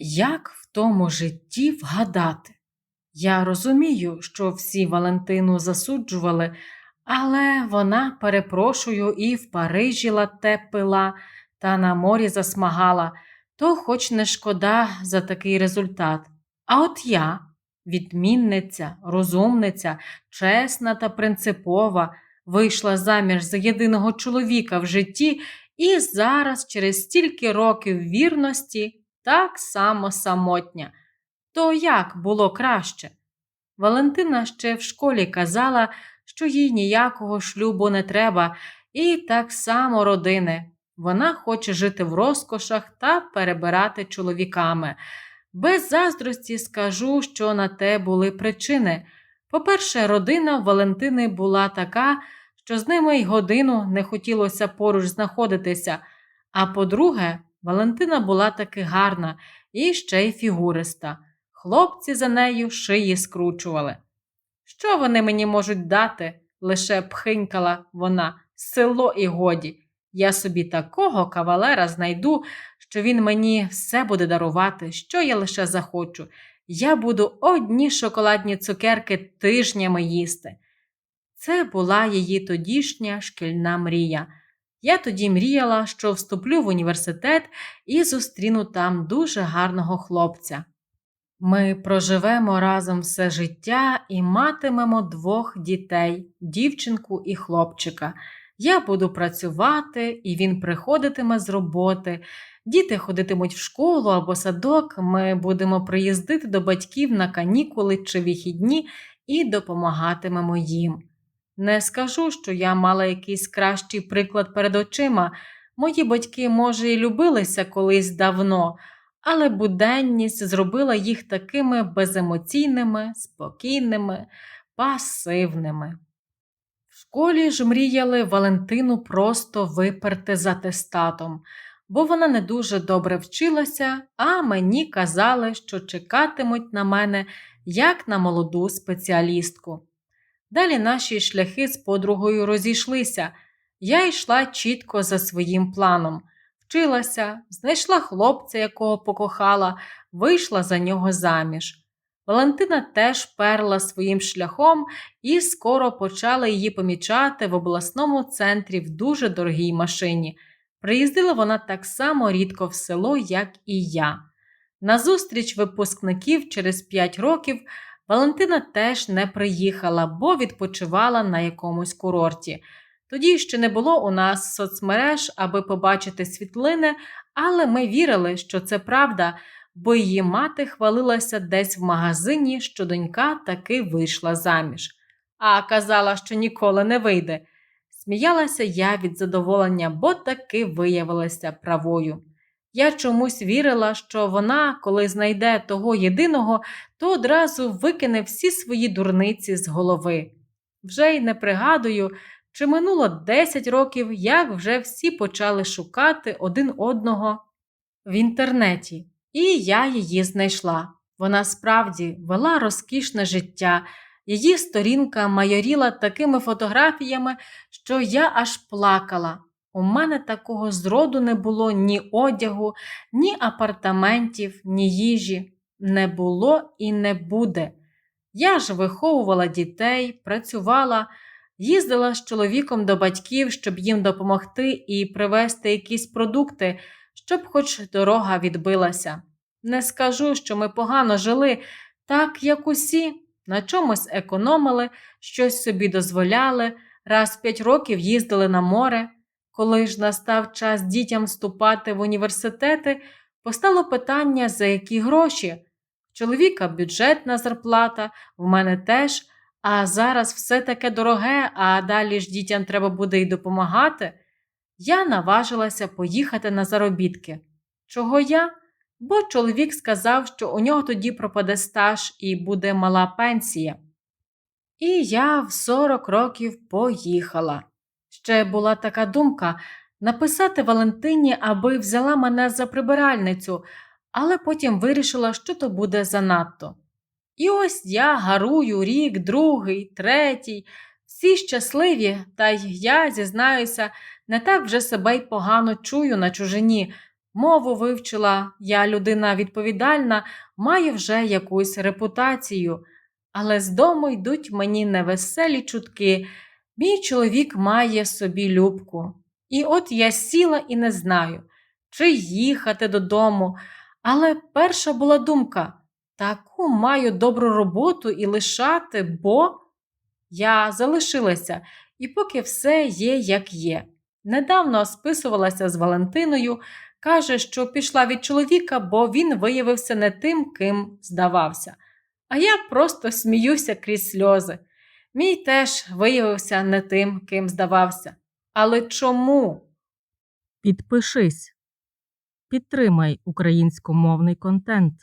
Як в тому житті вгадати? Я розумію, що всі Валентину засуджували, але вона, перепрошую, і в Парижі лате пила та на морі засмагала, то хоч не шкода за такий результат. А от я, відмінниця, розумниця, чесна та принципова, вийшла заміж за єдиного чоловіка в житті і зараз, через стільки років вірності, так само самотня. То як було краще? Валентина ще в школі казала, що їй ніякого шлюбу не треба, і так само родини. Вона хоче жити в розкошах та перебирати чоловіками. Без заздрості скажу, що на те були причини. По-перше, родина Валентини була така, що з ними й годину не хотілося поруч знаходитися. А по-друге, Валентина була таки гарна і ще й фігуриста. Хлопці за нею шиї скручували. Що вони мені можуть дати? лише пхинькала вона, село і годі. Я собі такого кавалера знайду, що він мені все буде дарувати, що я лише захочу. Я буду одні шоколадні цукерки тижнями їсти. Це була її тодішня шкільна мрія. Я тоді мріяла, що вступлю в університет і зустріну там дуже гарного хлопця. Ми проживемо разом все життя і матимемо двох дітей дівчинку і хлопчика. Я буду працювати, і він приходитиме з роботи. Діти ходитимуть в школу або садок. Ми будемо приїздити до батьків на канікули чи вихідні і допомагатимемо їм. Не скажу, що я мала якийсь кращий приклад перед очима. Мої батьки, може, і любилися колись давно, але буденність зробила їх такими беземоційними, спокійними, пасивними. В школі ж мріяли Валентину просто виперти за тестатом, бо вона не дуже добре вчилася, а мені казали, що чекатимуть на мене як на молоду спеціалістку. Далі наші шляхи з подругою розійшлися. Я йшла чітко за своїм планом, вчилася, знайшла хлопця, якого покохала, вийшла за нього заміж. Валентина теж перла своїм шляхом і скоро почала її помічати в обласному центрі в дуже дорогій машині. Приїздила вона так само рідко в село, як і я. На зустріч випускників через п'ять років Валентина теж не приїхала, бо відпочивала на якомусь курорті. Тоді ще не було у нас соцмереж, аби побачити світлини, але ми вірили, що це правда, бо її мати хвалилася десь в магазині, що донька таки вийшла заміж. А казала, що ніколи не вийде. Сміялася я від задоволення, бо таки виявилася правою. Я чомусь вірила, що вона, коли знайде того єдиного, то одразу викине всі свої дурниці з голови. Вже й не пригадую, чи минуло 10 років, як вже всі почали шукати один одного в інтернеті, і я її знайшла. Вона справді вела розкішне життя. Її сторінка майоріла такими фотографіями, що я аж плакала. У мене такого зроду не було ні одягу, ні апартаментів, ні їжі. Не було і не буде. Я ж виховувала дітей, працювала, їздила з чоловіком до батьків, щоб їм допомогти і привезти якісь продукти, щоб хоч дорога відбилася. Не скажу, що ми погано жили, так як усі, на чомусь економили, щось собі дозволяли, раз п'ять років їздили на море. Коли ж настав час дітям вступати в університети, постало питання, за які гроші. Чоловіка бюджетна зарплата, в мене теж, а зараз все таке дороге, а далі ж дітям треба буде й допомагати. Я наважилася поїхати на заробітки. Чого я? Бо чоловік сказав, що у нього тоді пропаде стаж і буде мала пенсія. І я в 40 років поїхала. Ще була така думка написати Валентині, аби взяла мене за прибиральницю, але потім вирішила, що то буде занадто. І ось я гарую рік, другий, третій, всі щасливі, та й я, зізнаюся, не так вже себе й погано чую на чужині. мову вивчила, я людина відповідальна, маю вже якусь репутацію. Але з дому йдуть мені невеселі чутки. Мій чоловік має собі любку. І от я сіла і не знаю, чи їхати додому. Але перша була думка таку маю добру роботу і лишати, бо я залишилася, і поки все є, як є. Недавно списувалася з Валентиною, каже, що пішла від чоловіка, бо він виявився не тим, ким здавався. А я просто сміюся крізь сльози. Мій теж виявився не тим, ким здавався. Але чому? Підпишись. Підтримай українськомовний контент.